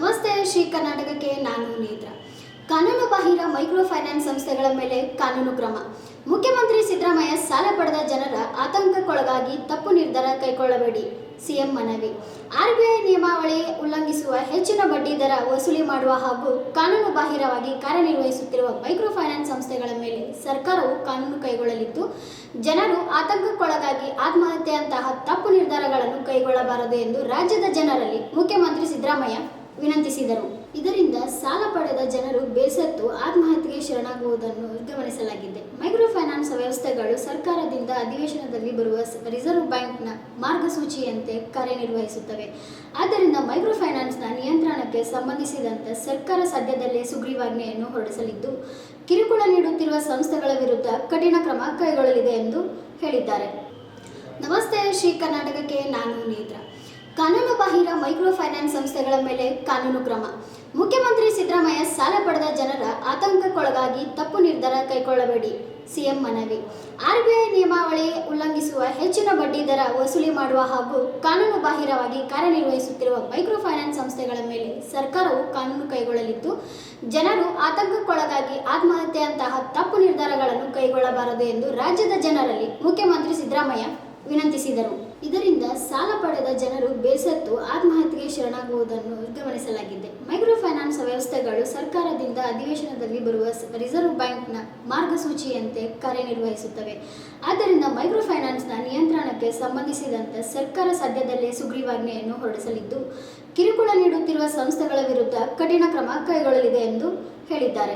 ನಮಸ್ತೆ, ಶ್ರೀ ಕರ್ನಾಟಕಕ್ಕೆ ನಾನು ನೇತ್ರ. ಕಾನೂನು ಬಾಹಿರ ಮೈಕ್ರೋ ಫೈನಾನ್ಸ್ ಸಂಸ್ಥೆಗಳ ಮೇಲೆ ಕಾನೂನು ಕ್ರಮ. ಮುಖ್ಯಮಂತ್ರಿ ಸಿದ್ದರಾಮಯ್ಯ ಸಾಲ ಪಡೆದ ಜನರ ಆತಂಕಕ್ಕೊಳಗಾಗಿ ತಪ್ಪು ನಿರ್ಧಾರ ಕೈಗೊಳ್ಳಬೇಡಿ, ಸಿಎಂ ಮನವಿ. ಆರ್ಬಿಐ ನಿಯಮಾವಳಿ ಉಲ್ಲಂಘಿಸುವ ಹೆಚ್ಚಿನ ಬಡ್ಡಿ ದರ ವಸೂಲಿ ಮಾಡುವ ಹಾಗೂ ಕಾನೂನು ಬಾಹಿರವಾಗಿ ಕಾರ್ಯನಿರ್ವಹಿಸುತ್ತಿರುವ ಮೈಕ್ರೋ ಫೈನಾನ್ಸ್ ಸಂಸ್ಥೆಗಳ ಮೇಲೆ ಸರ್ಕಾರವು ಕಾನೂನು ಕೈಗೊಳ್ಳಲಿದ್ದು, ಜನರು ಆತಂಕಕ್ಕೊಳಗಾಗಿ ಆತ್ಮಹತ್ಯೆಯಂತಹ ತಪ್ಪು ನಿರ್ಧಾರಗಳನ್ನು ಕೈಗೊಳ್ಳಬಾರದು ಎಂದು ರಾಜ್ಯದ ಜನರಲ್ಲಿ ಮುಖ್ಯಮಂತ್ರಿ ಸಿದ್ದರಾಮಯ್ಯ ವಿನಂತಿಸಿದರು. ಇದರಿಂದ ಸಾಲ ಪಡೆದ ಜನರು ಬೇಸತ್ತು ಆತ್ಮಹತ್ಯೆಗೆ ಶರಣಾಗುವುದನ್ನು ಗಮನಿಸಲಾಗಿದೆ. ಮೈಕ್ರೋ ಫೈನಾನ್ಸ್ ವ್ಯವಸ್ಥೆಗಳು ಸರ್ಕಾರದಿಂದ ಅಧಿವೇಶನದಲ್ಲಿ ಬರುವ ರಿಸರ್ವ್ ಬ್ಯಾಂಕ್ನ ಮಾರ್ಗಸೂಚಿಯಂತೆ ಕಾರ್ಯನಿರ್ವಹಿಸುತ್ತವೆ. ಆದ್ದರಿಂದ ಮೈಕ್ರೋ ಫೈನಾನ್ಸ್ನ ನಿಯಂತ್ರಣಕ್ಕೆ ಸಂಬಂಧಿಸಿದಂತೆ ಸರ್ಕಾರ ಸದ್ಯದಲ್ಲೇ ಸುಗ್ರೀವಾಜ್ಞೆಯನ್ನು ಹೊರಡಿಸಲಿದ್ದು, ಕಿರುಕುಳ ನೀಡುತ್ತಿರುವ ಸಂಸ್ಥೆಗಳ ವಿರುದ್ಧ ಕಠಿಣ ಕ್ರಮ ಕೈಗೊಳ್ಳಲಿದೆ ಎಂದು ಹೇಳಿದ್ದಾರೆ. ನಮಸ್ತೆ ಶ್ರೀ ಕರ್ನಾಟಕಕ್ಕೆ, ನಾನು ನೇತ್ರ. ಕಾನೂನು ಬಾಹಿರ ಮೈಕ್ರೋ ಫೈನಾನ್ಸ್ ಸಂಸ್ಥೆಗಳ ಮೇಲೆ ಕಾನೂನು ಕ್ರಮ. ಮುಖ್ಯಮಂತ್ರಿ ಸಿದ್ದರಾಮಯ್ಯ ಸಾಲ ಪಡೆದ ಜನರ ಆತಂಕಕ್ಕೊಳಗಾಗಿ ತಪ್ಪು ನಿರ್ಧಾರ ಕೈಗೊಳ್ಳಬೇಡಿ. ಸಿಎಂ ಮನವಿ. ಆರ್ಬಿಐ ನಿಯಮಾವಳಿ ಉಲ್ಲಂಘಿಸುವ ಹೆಚ್ಚಿನ ಬಡ್ಡಿ ದರ ವಸೂಲಿ ಮಾಡುವ ಹಾಗೂ ಕಾನೂನು ಬಾಹಿರವಾಗಿ ಕಾರ್ಯನಿರ್ವಹಿಸುತ್ತಿರುವ ಮೈಕ್ರೋ ಫೈನಾನ್ಸ್ ಸಂಸ್ಥೆಗಳ ಮೇಲೆ ಸರ್ಕಾರವು ಕಾನೂನು ಕೈಗೊಳ್ಳಲಿದ್ದು, ಜನರು ಆತಂಕಕ್ಕೊಳಗಾಗಿ ಆತ್ಮಹತ್ಯೆಯಂತಹ ತಪ್ಪು ನಿರ್ಧಾರಗಳನ್ನು ಕೈಗೊಳ್ಳಬಾರದು ಎಂದು ರಾಜ್ಯದ ಜನರಲ್ಲಿ ಮುಖ್ಯಮಂತ್ರಿ ಸಿದ್ದರಾಮಯ್ಯ ವಿನಂತಿಸಿದರು. ಇದರಿಂದ ಸಾಲ ಪಡೆದ ಜನರು ಬೇಸತ್ತು ಆತ್ಮಹತ್ಯೆಗೆ ಶರಣಾಗುವುದನ್ನು ಗಮನಿಸಲಾಗಿದೆ. ಮೈಕ್ರೋ ಫೈನಾನ್ಸ್ ವ್ಯವಸ್ಥೆಗಳು ಸರ್ಕಾರದಿಂದ ಅಧಿವೇಶನದಲ್ಲಿ ಬರುವ ರಿಸರ್ವ್ ಬ್ಯಾಂಕ್ನ ಮಾರ್ಗಸೂಚಿಯಂತೆ ಕಾರ್ಯನಿರ್ವಹಿಸುತ್ತವೆ. ಆದ್ದರಿಂದ ಮೈಕ್ರೋ ಫೈನಾನ್ಸ್ನ ನಿಯಂತ್ರಣಕ್ಕೆ ಸಂಬಂಧಿಸಿದಂತೆ ಸರ್ಕಾರ ಸದ್ಯದಲ್ಲೇ ಸುಗ್ರೀವಾಜ್ಞೆಯನ್ನು ಹೊರಡಿಸಲಿದ್ದು, ಕಿರುಕುಳ ನೀಡುತ್ತಿರುವ ಸಂಸ್ಥೆಗಳ ವಿರುದ್ಧ ಕಠಿಣ ಕ್ರಮ ಕೈಗೊಳ್ಳಲಿದೆ ಎಂದು ಹೇಳಿದ್ದಾರೆ.